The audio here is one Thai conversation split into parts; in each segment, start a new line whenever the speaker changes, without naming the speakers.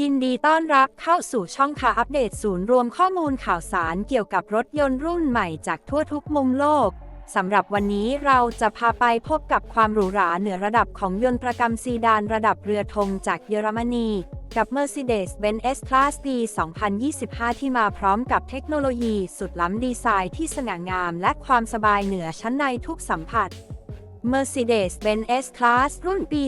ยินดีต้อนรับเข้าสู่ช่องข่าวอัปเดตศูนย์รวมข้อมูลข่าวสารเกี่ยวกับรถยนต์รุ่นใหม่จากทั่วทุกมุมโลก สำหรับวันนี้เราจะพาไปพบกับความหรูหราเหนือระดับของยนต์ประกำซีดานระดับเรือธงจากเยอรมนี กับ Mercedes-Benz S-Class D 2025 ที่มาพร้อมกับเทคโนโลยีสุดล้ำดีไซน์ที่สง่างาม และความสบายเหนือชั้นในทุกสัมผัส Mercedes-Benz S-Class รุ่นปี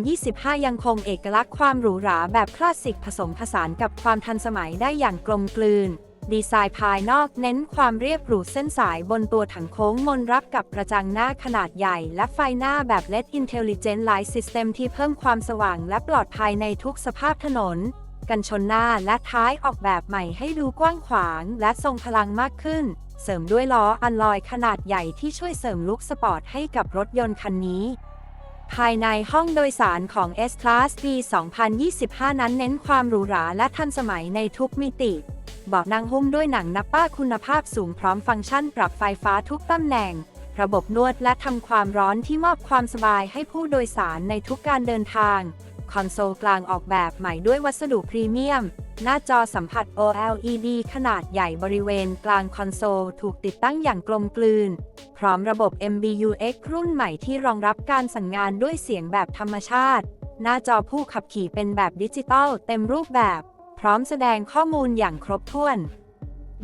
2025 ยังคงเอกลักษณ์ความหรูหราแบบคลาสสิกผสมผสานกับความทันสมัยได้อย่างกลมกลืน ดีไซน์ภายนอกเน้นความเรียบหรูเส้นสายบนตัวถังโค้งมนรับกับกระจังหน้าขนาดใหญ่ และไฟหน้าแบบ LED Intelligent Light System ที่เพิ่มความสว่างและปลอดภัยในทุกสภาพถนน กันชนหน้าและท้ายออกแบบใหม่ให้ดูกว้างขวางและทรงพลังมากขึ้น เสริมด้วยล้ออัลลอยขนาดใหญ่ที่ช่วยเสริมลุคสปอร์ตให้กับรถยนต์คันนี้ ภายในห้องโดยสารของ S-Class ปี 2025 นั้นเน้นความหรูหราและทันสมัยในทุกมิติเบาะนั่งหุ้มด้วยหนังนับป้าคุณภาพสูงพร้อมฟังก์ชันปรับไฟฟ้าทุกตำแหน่ง ระบบนวดและทำความร้อนที่มอบความสบายให้ผู้โดยสารในทุกการเดินทาง คอนโซลกลางออกแบบใหม่ด้วยวัสดุพรีเมียม หน้าจอสัมผัส OLED ขนาดใหญ่บริเวณกลางคอนโซลถูกติดตั้งอย่างกลมกลืน พร้อมระบบ MBUX รุ่นใหม่ที่รองรับการสั่งงานด้วยเสียงแบบธรรมชาติ หน้าจอผู้ขับขี่เป็นแบบดิจิตอลเต็มรูปแบบ พร้อมแสดงข้อมูลอย่างครบถ้วน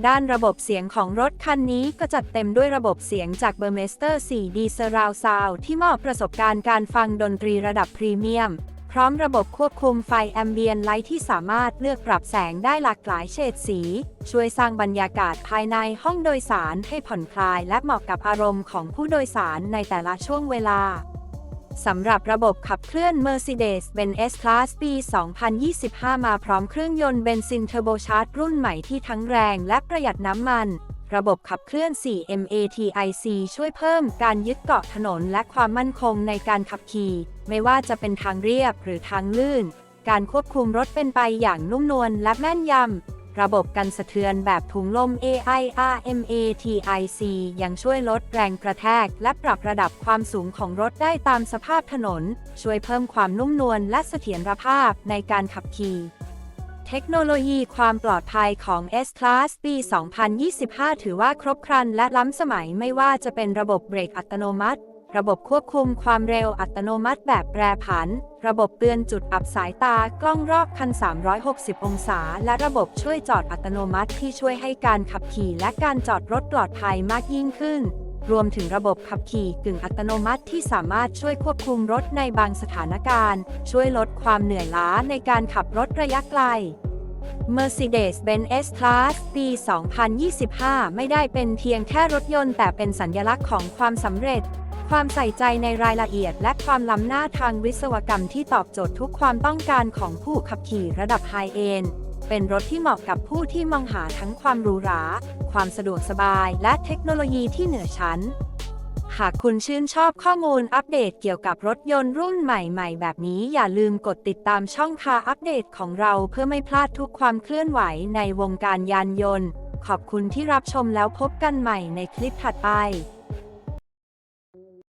ด้านระบบเสียงของรถคันนี้ก็จัดเต็มด้วยระบบเสียงจาก b u r m e s t e r 4D Surround Sound ที่มอบประสบการณ์การฟังดนตรีระดับพรีเมียม พร้อมระบบควบคุมไฟแอมเบียนไลท์ที่สามารถเลือกปรับแสงได้หลากหลายเฉดสี ช่วยสร้างบรรยากาศภายในห้องโดยสารให้ผ่อนคลายและเหมาะกับอารมณ์ของผู้โดยสารในแต่ละช่วงเวลาสำหรับระบบขับเคลื่อน Mercedes-Benz S-Class ปี 2025 มาพร้อมเครื่องยนต์เบนซินเทอร์โบชาร์จรุ่นใหม่ที่ทั้งแรงและประหยัดน้ำมัน ระบบขับเคลื่อน 4 MATIC ช่วยเพิ่มการยึดเกาะถนนและความมั่นคงในการขับขี่ ไม่ว่าจะเป็นทางเรียบหรือทางลื่น การควบคุมรถเป็นไปอย่างนุ่มนวลและแม่นยำ ระบบกันสะเทือนแบบถุงลม AIRMATIC ยังช่วยลดแรงกระแทก และปรับระดับความสูงของรถได้ตามสภาพถนน ช่วยเพิ่มความนุ่มนวลและเสถียรภาพในการขับขี่ เทคโนโลยีความปลอดภัยของ S-Class ปี 2025 ถือว่าครบครันและล้ำสมัยไม่ว่าจะเป็นระบบเบรกอัตโนมัติ ระบบควบคุมความเร็วอัตโนมัติแบบแปรผัน ระบบเตือนจุดอับสายตากล้องรอบคัน 360 องศา และระบบช่วยจอดอัตโนมัติที่ช่วยให้การขับขี่และการจอดรถปลอดภัยมากยิ่งขึ้น รวมถึงระบบขับขี่กึ่งอัตโนมัติที่สามารถช่วยควบคุมรถในบางสถานการณ์ ช่วยลดความเหนื่อยล้าในการขับรถระยะไกล Mercedes-Benz S-Class ปี 2025 ไม่ได้เป็นเพียงแค่รถยนต์แต่เป็นสัญลักษณ์ของความสำเร็จ ความใส่ใจในรายละเอียดและความล้ำหน้าทางวิศวกรรมที่ตอบโจทย์ทุกความต้องการของผู้ขับขี่ระดับไฮเอนด์ เป็นรถที่เหมาะกับผู้ที่มองหาทั้งความหรูหรา ความสะดวกสบาย และเทคโนโลยีที่เหนือชั้น หากคุณชื่นชอบข้อมูลอัปเดตเกี่ยวกับรถยนต์รุ่นใหม่ ๆ แบบนี้อย่าลืมกดติดตามช่องคาอัปเดตของเราเพื่อไม่พลาดทุกความเคลื่อนไหวในวงการยานยนต์ ขอบคุณที่รับชมแล้วพบกันใหม่ในคลิปถัดไป